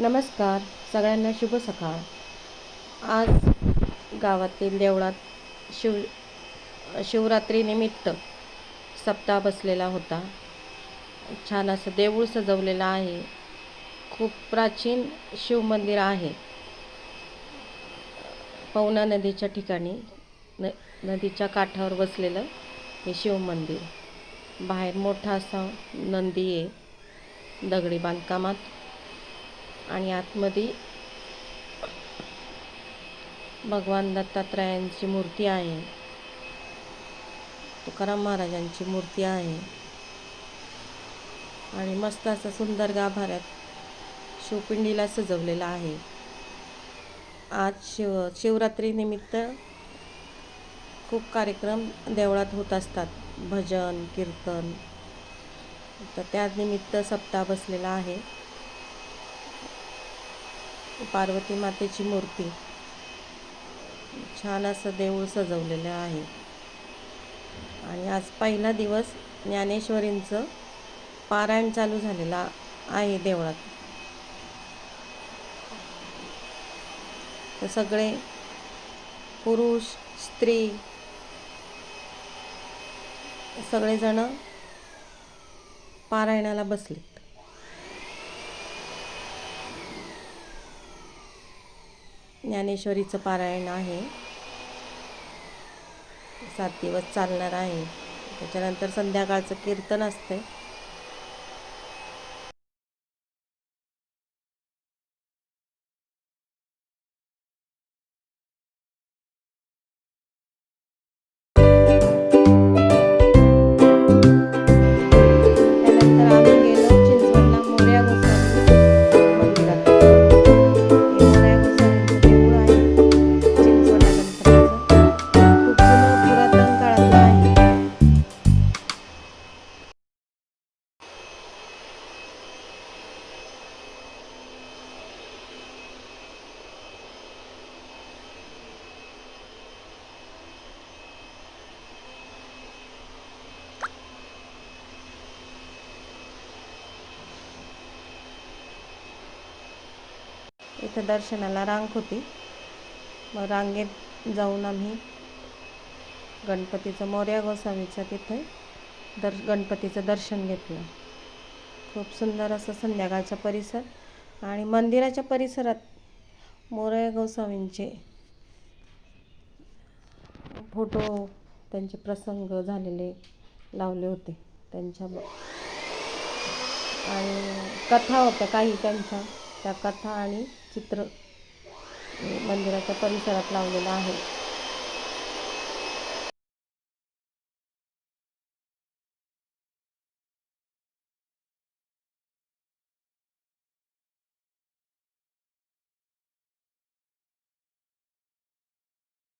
नमस्कार सगळ्यांना शुभ सकाळ. आज गावातील देवळात शिव शिवरात्रीनिमित्त सप्ताह बसलेला होता. छान असं देऊळ सजवलेलं आहे. खूप प्राचीन शिवमंदिर आहे. पवना नदीच्या ठिकाणी न नदीच्या काठावर बसलेलं हे शिवमंदिर बाहेर मोठा असा नंदी आहे. दगडी बांधकामात आणि आतमध्ये भगवान दत्तात्रयांची मूर्ती आहे. तुकाराम महाराजांची मूर्ती आहे. आणि मस्त असं सुंदर गाभाऱ्यात शिवपिंडीला सजवलेलं आहे. आज शिव शिवरात्रीनिमित्त खूप कार्यक्रम देवळात होत असतात. भजन कीर्तन. तर त्यानिमित्त सप्ताह बसलेला आहे. पार्वती मातेची मूर्ती. छान असं देऊळ सजवलेलं आहे. आणि आज पहिला दिवस ज्ञानेश्वरींचं पारायण चालू झालेलं आहे देवळात. तर सगळे पुरुष स्त्री सगळेजण पारायणाला बसलेत. ज्ञानेश्वरीचं पारायण आहे. सात दिवस चालणार आहे. त्याच्यानंतर संध्याकाळचं कीर्तन असते इथं दर्शनाला रांग होती. मग रांगेत जाऊन आम्ही गणपतीचं मोर्या गोसावीच्या तिथे दर गणपतीचं दर्शन घेतलं. खूप सुंदर असं संध्याकाळचा परिसर आणि मंदिराच्या परिसरात मोरया गोसावींचे फोटो त्यांचे प्रसंग झालेले लावले होते. त्यांच्या आणि कथा होत्या काही त्यांच्या त्या कथा आणि चित्र मंदिराच्या परिसरात लावलेलं आहे.